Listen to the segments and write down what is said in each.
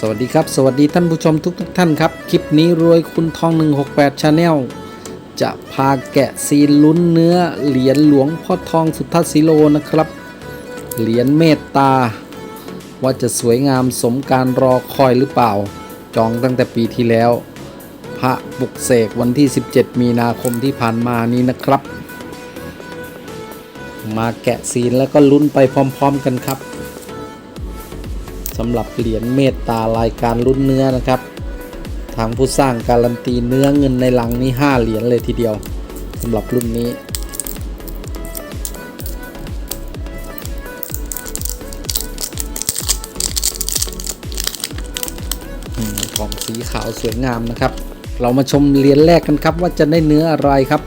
สวัสดีครับ สวัสดีท่านผู้ชมทุกทท่านครับ คลิปนี้รวยคุณทอง 168 Channel จะพาแกะซีนลุ้นเนื้อเหรียญหลวงพ่อทองสุทัศน์ศิโลนะครับ เหรียญเมตตา ว่าจะสวยงามสมการรอคอยหรือเปล่า จองตั้งแต่ปีที่แล้ว พระบุกเสกวันที่ 17 มีนาคมที่ผ่านมานี้นะครับ มาแกะซีนแล้วก็ลุ้นไปพร้อม ๆ กันครับ สำหรับเหรียญเมตตารายการรุ่นเนื้อนะครับ ทางผู้สร้างการันตีเนื้อเงินในลังนี้ 5 เหรียญเลยทีเดียวสำหรับรุ่นนี้อืมกล่องสีขาวสวยงามนะครับ เรามาชมเหรียญแรกกันครับว่าจะได้เนื้ออะไรครับ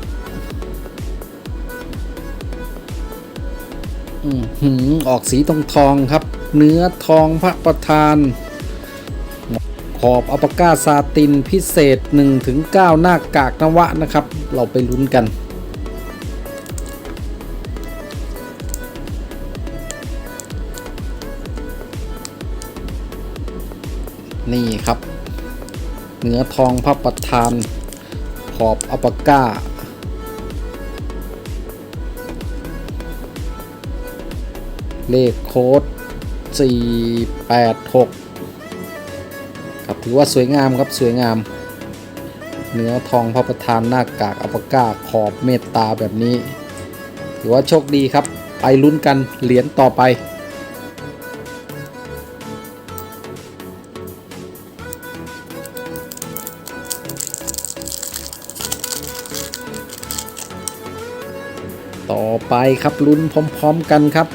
อือออกสีทองทองครับ เนื้อทองพระประธาน ขอบอัปก้าซาตินพิเศษ 1-9 หน้ากากนวะนะครับ เราไปลุ้นกันนี่ครับ เนื้อทองพระประธาน ขอบอัปก้า เลขโค้ด 486ครับถือว่าสวยงามครับสวยงาม เนื้อทองพระประธานหน้ากากอัปก้าขอบเมตตาแบบนี้ ถือว่าโชคดีครับ ไปลุ้นกันเหรียญต่อไปต่อไปครับลุ้นพร้อม ๆ กันครับ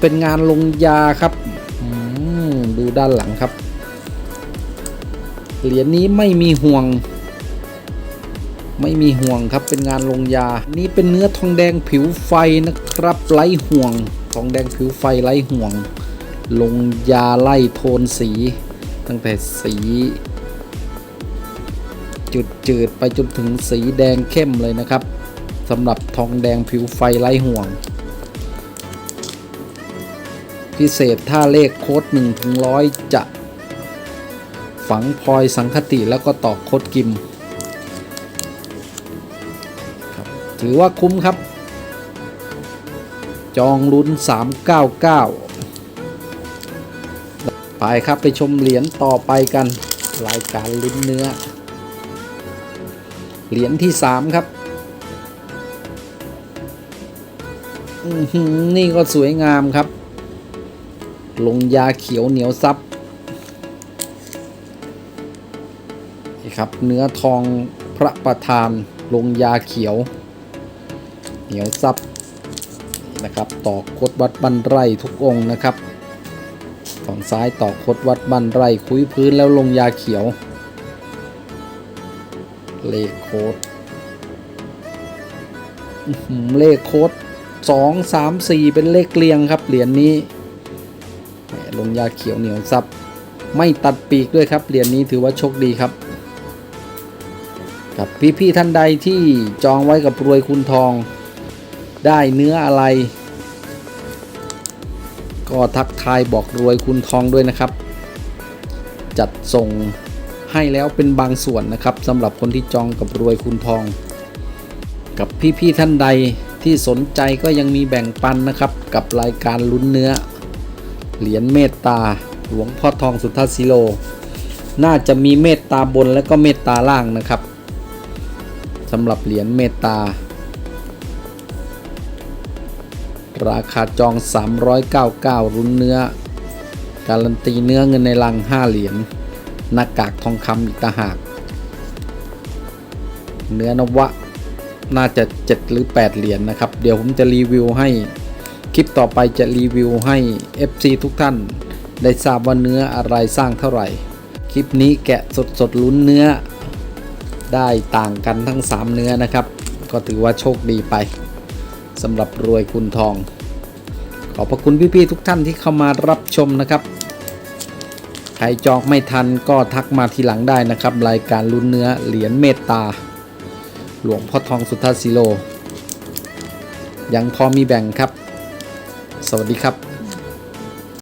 เป็นงานลงยาครับดูด้านหลังครับ เหรียญนี้ไม่มีห่วง ไม่มีห่วงครับเป็นงานลงยา นี่เป็นเนื้อทองแดงผิวไฟนะครับไร้ห่วง ทองแดงผิวไฟไร้ห่วง ลงยาไล่โทนสี ตั้งแต่สีจุดจืดไปจนถึงสีแดงเข้มเลยนะครับสำหรับทองแดงผิวไฟไร้ห่วง พิเศษถ้าเลขโค้ด1ถึง100จะฝังพลอยสังคติแล้วก็ต่อโค้ดกิมถือว่าคุ้มครับ จองลุ้น 399 ไปครับไปชมเหรียญต่อไปกัน รายการลุ้นเนื้อ เหรียญที่ 3 ครับนี่ก็สวยงามครับ ลงยาเขียวเหนียวซับนี่ครับ เนื้อทองพระประธานลงยาเขียว เหนียวซับนะครับต่อคดวัดบันไร่ทุกองนะครับฝั่งซ้ายต่อคดวัดบันไร่คุยพื้นแล้วลงยาเขียว เลขโคดเลขโคดสองสามสี่เป็นเลขเรียงครับเหรียญนี้ ลงยาเขียวเหนียวซับ ไม่ตัดปีกด้วยครับเหรียญนี้ถือว่าโชคดีครับ กับพี่ๆท่านใดที่จองไว้กับรวยคุณทอง ได้เนื้ออะไร ก็ทักทายบอกรวยคุณทองด้วยนะครับ จัดส่งให้แล้วเป็นบางส่วนนะครับสำหรับคนที่จองกับรวยคุณทอง กับพี่ๆท่านใดที่สนใจก็ยังมีแบ่งปันนะครับ กับรายการลุ้นเนื้อ เหรียญเมตตา หลวงพ่อทองสุทัศน์ศิโล น่าจะมีเมตตาบนและก็เมตตาล่างนะครับสำหรับเหรียญเมตตา ราคาจอง 399 รุ่นเนื้อ การันตีเนื้อเงินในลัง 5 เหรียญหน้ากากทองคำอีกตาหาก เนื้อนวะน่าจะ 7 หรือ 8 เหรียญนะครับ เดี๋ยวผมจะรีวิวให้ คลิปต่อไปจะรีวิวให้ FC ทุกท่าน ได้ทราบว่าเนื้ออะไรสร้างเท่าไหร่ คลิปนี้แกะสดสดลุ้นเนื้อ ได้ต่างกันทั้ง 3 เนื้อนะครับ ก็ถือว่าโชคดีไปสำหรับรวยคุณทอง ขอบพระคุณพี่ๆทุกท่านที่เข้ามารับชมนะครับใครจองไม่ทันก็ทักมาทีหลังได้นะครับ รายการลุ้นเนื้อเหรียญเมตตา หลวงพ่อทองสุทัศน์ศิโล ยังพอมีแบ่งครับ สวัสดีครับ